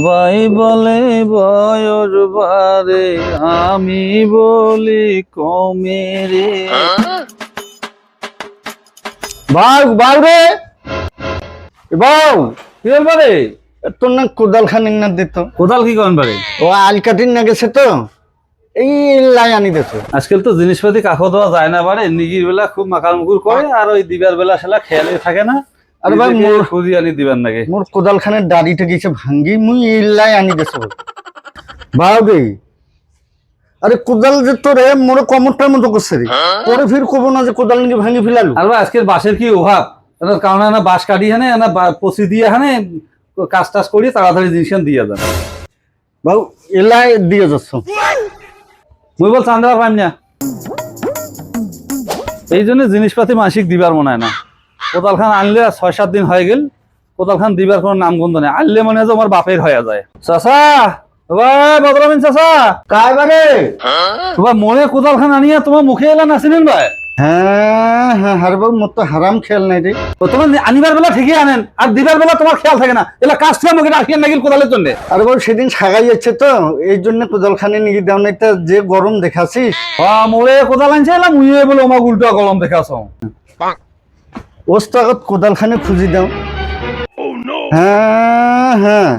সবাই বলে বয়স বারে আমি বলি কমে রে। বাউ বাউ রে। বাউ কি বারে তোর না কোদাল খানিক না দিত কোদাল কি করেন বারে ও আল কাটিন না গেছে তো। এই লাই আনি দিত আজকাল তো জিনিসপাতি কাকো দেওয়া যায় না বারে নিগির বেলা খুব মাকার মুকুর করে আর ওই দিবার বেলা সেলা খেয়ালে থাকে না। আরে ভাই, মোর- খুঁজি আনি দিবেন নাকি? মোর কোদাল খানের দাড়িটা গেছে ভাঙ্গি মুই এই লাই আনি দিছ আরে কোদাল যে তোরে মোরে কমরটার মতো করছে রে। পরে ফির কব না যে কোদাল নিয়ে ভাঙি ফেলালু। আর ভাই, আজকের বাঁশের কি অভাব? কারণে না বাঁশ কাটি হানে না পচি দিয়ে হানে কাজ টাজ করি তাড়াতাড়ি জিনিস দিয়ে দেন। বাউ এলাই দিয়ে যাচ্ছ। মুই বল চান্দাবার পাইম না। এই জন্য জিনিসপাতি মাসিক দিবার মনে হয় না। কোদাল খান আনলে ছয় সাত দিন হয়ে গেল কোদাল খান দিবার কোনো নাম গন্ধ নেই। আনলে মনে হয় আমার বাপের হয়ে যায়। মনে আনিয়া তোমার মুখে ভাই? হ্যাঁ হ্যাঁ হার মোর তো হারাম খেয়াল নাই রে। ও তোমার আনিবার বেলা ঠিকই আনেন আর দিবার বেলা তোমার খেয়াল থাকে না। এলা মুখে নাগিল কোদালের জন্য। আর বাবু সেদিন সাগাই যাচ্ছে তো এই জন্য কোদাল খানে নিয়ে দাও না যে গরম দেখাছিস। মোড়ে কোদাল আনছে এলা মুইয়ে বলে আমার উল্টো কলম দেখাছ। ওস্তাগত কোদাল খানে খুঁজি দাও। হ্যাঁ হ্যাঁ।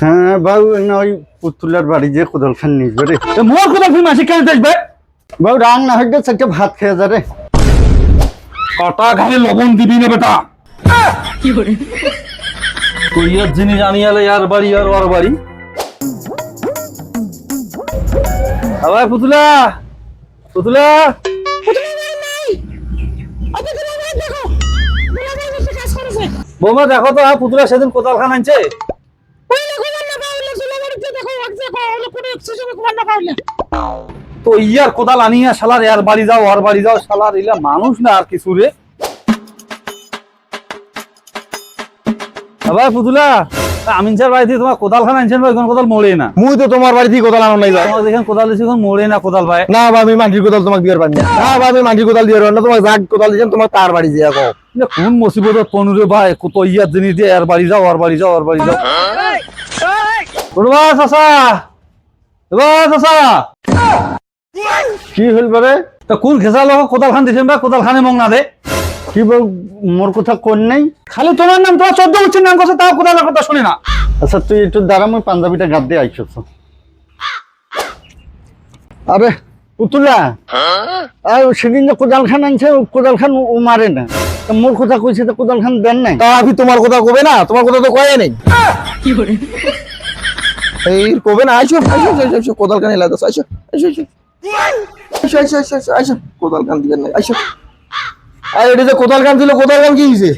হ্যাঁ বাবু না ওই পুতুলার বাড়ি যে কোদাল খান নিয়ে রে। মোর কোদাল কেন দেখবে? বাবু রাং না চারটে ভাত খেয়ে যা রে। কটা ঘাড়ে লবণ দিবি না বেটা। তুই আর জিনিস আনিয়ালে আর বাড়ি আর ওর বাড়ি। আবার পুতুলা পুতুলা। বৌমা দেখো তো হ্যাঁ, পুতুলা সেদিন কোদাল খান আনছে। তো ইয়ার কোদাল আনিয়া শালার ইয়ার বাড়ি যাও ওর বাড়ি যাও শালার ইলা মানুষ না আর কিছু রে। আবার পুতুলা আমিন স্যার বাড়িতে তোমার কোদাল খান আনছেন ভাই কোন কোদাল মোড়ে না। মুই তো তোমার বাড়ি থেকে কোদাল আনো নাই ভাই। তোমার দেখেন কোদাল দিছি কোন মোড়ে না কোদাল ভাই। না বা আমি মাটির কোদাল তোমাকে দিয়ার পারি না। না বা আমি মাটির কোদাল দিয়ার না। তোমার যাক কোদাল দিয়েছেন তোমার তার বাড়ি দিয়া কও। কোন মুসিবত পনুরে ভাই কত ইয়ার জিনিস দিয়ে এর বাড়ি যাও ওর বাড়ি যাও ওর বাড়ি যাও। ওরবা চাচা। এবার চাচা। কি হইল বারে তা কোন খেসালো কোদাল খান দিছেন বা কোদাল খানে মং না দে। কি বল মোর কথা কোন নাই খালি তোমার নাম তোমার চোদ্দ বছর নাম কথা তাও কথা শুনি না আচ্ছা তুই একটু দাঁড়া মুই পাঞ্জাবিটা গাদ দিয়ে আরে পুতুলা আর সেদিন যে কোদাল খান আনছে কোদাল খান ও মারে না মোর কথা কইছে তো কোদাল খান দেন নাই তা আমি তোমার কথা কবে না তোমার কথা তো কয়ে নেই কি করে এই কবে না আইছো কোদাল খান এলাদাস কোদাল খান দিবেন না আর এটা যে কোদাল কান দিল কোদাল কান কি হইছে?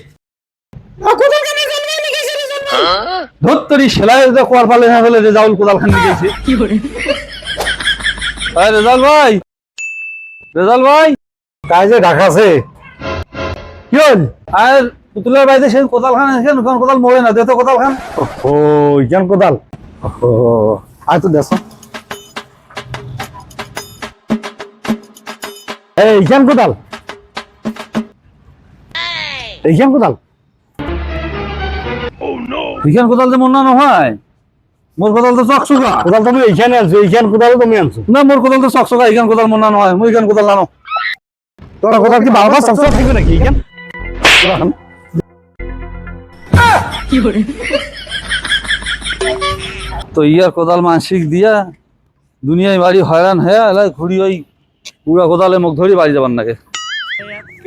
ধত্তরি সেলাই যে কোয়ার পালে না হলে রেজাউল কোদাল খান গেছে। আরে রেজাল ভাই রেজাল ভাই। কাজ যে ঢাকা আছে। কি হল? আর পুতুলের বাড়িতে সে কোদাল খান এসেছেন কোন কোদাল মরে না দেখো কোদাল খান। ও ইজান কোদাল। ও আয় তো দেখো। এই ইজান কোদাল। ইজান কোদাল? এখান কোদাল যে মন না নহয় মোর কোদাল তো চকচকা। কোদাল তুমি এইখানে আনছো এইখান কোদাল তুমি আনছো। না মোর কোদাল তো চকচকা এখান কোদাল মন না নহয় মই এখান কোদাল জানো তোরা কোদাল কি থাকবে নাকি? ইজান তো ইয়ার কোদাল মানসিক দিয়া দুনিয়ায় বাড়ি হয়রান হয়ে ঘুরি ওই পুরা কোদালে মুখ ধরি বাড়ি যাবার নাকি।